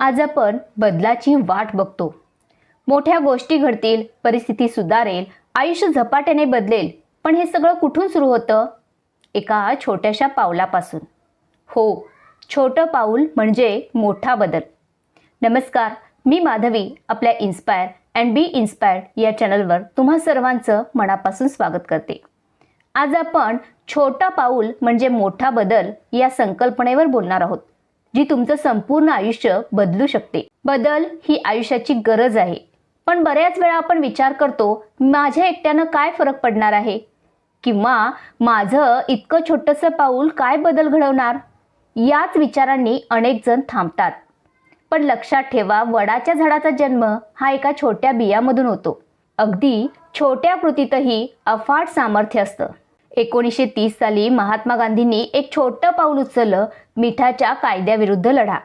आज आपण बदलाची वाट बघतो. मोठ्या गोष्टी घडतील परिस्थिती सुधारेल आयुष्य झपाट्याने बदलेल पण हे सगळं कुठून सुरू होतं? एका छोट्याशा पावलापासून. हो छोटं पाऊल म्हणजे मोठा बदल. नमस्कार मी माधवी आपल्या इन्स्पायर अँड बी इन्स्पायर्ड या चॅनलवर तुम्हा सर्वांचं मनापासून स्वागत करते. आज आपण छोटा पाऊल म्हणजे मोठा बदल या संकल्पनेवर बोलणार आहोत. जी तुमचं संपूर्ण आयुष्य बदलू शकते. बदल ही आयुष्याची गरज आहे. पण बऱ्याच वेळा आपण विचार करतो माझ्या एकट्यानं काय फरक पडणार आहे? किंवा माझं इतकं छोटंसं पाऊल काय बदल घडवणार? याच विचारांनी अनेक जण थांबतात. पण लक्षात ठेवा वडाच्या झाडाचा जन्म हा एका छोट्या बियामधून होतो. अगदी छोट्या कृतीतही अफाट सामर्थ्य असतं. एकोणीसशे तीस साली महात्मा गांधींनी एक छोटं पाऊल उचललं मिठाच्या कायद्याविरुद्ध लढा.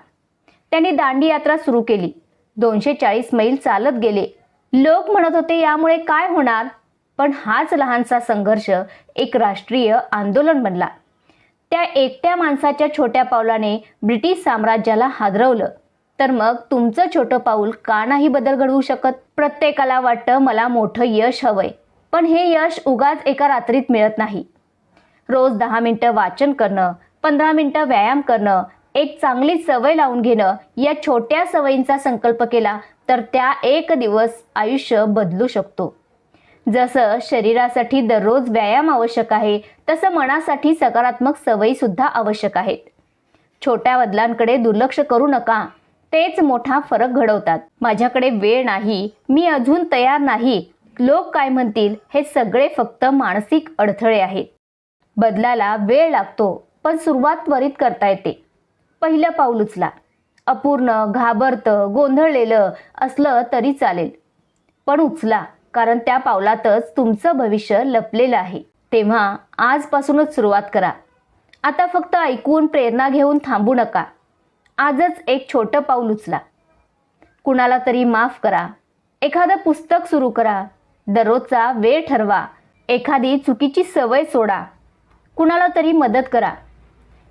त्यांनी दांडी यात्रा सुरू केली. दोनशे चाळीस मैल चालत गेले. लोक म्हणत होते यामुळे काय होणार? पण हाच लहानसा संघर्ष एक राष्ट्रीय आंदोलन बनला. त्या एकट्या माणसाच्या छोट्या पावलाने ब्रिटिश साम्राज्याला हादरवलं. तर मग तुमचं छोटं पाऊल का नाही बदल घडवू शकत? प्रत्येकाला वाटतं मला मोठं यश हवंय. पण हे यश उगाच एका रात्रीत मिळत नाही. रोज दहा मिनटं वाचन करणं पंधरा मिनटं व्यायाम करणं एक चांगली सवय लावून घेणं या छोट्या सवयींचा संकल्प केला तर त्या एक दिवस आयुष्य बदलू शकतो. जसं शरीरासाठी दररोज व्यायाम आवश्यक आहे तसं मनासाठी सकारात्मक सवयीसुद्धा आवश्यक आहेत. छोट्या बदलांकडे दुर्लक्ष करू नका तेच मोठा फरक घडवतात. माझ्याकडे वेळ नाही मी अजून तयार नाही लोक काय म्हणतील हे सगळे फक्त मानसिक अडथळे आहेत. बदलाला वेळ लागतो पण सुरुवात त्वरित करता येते. पहिलं पाऊल उचला. अपूर्ण घाबरतं गोंधळलेलं असलं तरी चालेल. पण उचला कारण त्या पावलातच तुमचं भविष्य लपलेलं आहे. तेव्हा आजपासूनच सुरुवात करा. आता फक्त ऐकून प्रेरणा घेऊन थांबू नका. आजच एक छोटं पाऊल उचला. कुणाला तरी माफ करा. एखादं पुस्तक सुरू करा. दररोजचा वेळ ठरवा. एखादी चुकीची सवय सोडा. कुणाला तरी मदत करा.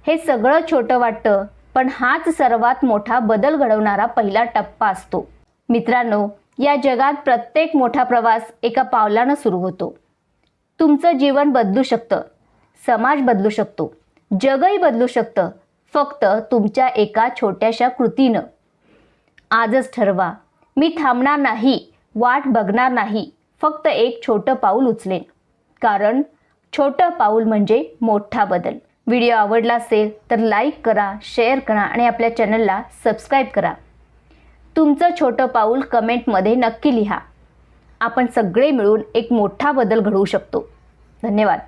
हे सगळं छोटं वाटतं पण हाच सर्वात मोठा बदल घडवणारा पहिला टप्पा असतो. मित्रांनो या जगात प्रत्येक मोठा प्रवास एका पावलानं सुरू होतो. तुमचं जीवन बदलू शकतं. समाज बदलू शकतो. जगही बदलू शकतं. फक्त तुमच्या एका छोट्याशा कृतीनं. आजच ठरवा. मी थांबणार नाही. वाट बघणार नाही. फक्त एक छोटं पाऊल उचलेन. कारण छोटं पाऊल म्हणजे मोठा बदल. व्हिडिओ आवडला असेल तर लाईक करा शेअर करा आणि आपल्या चॅनलला सबस्क्राईब करा. तुमचं छोटं पाऊल कमेंटमध्ये नक्की लिहा. आपण सगळे मिळून एक मोठा बदल घडवू शकतो. धन्यवाद.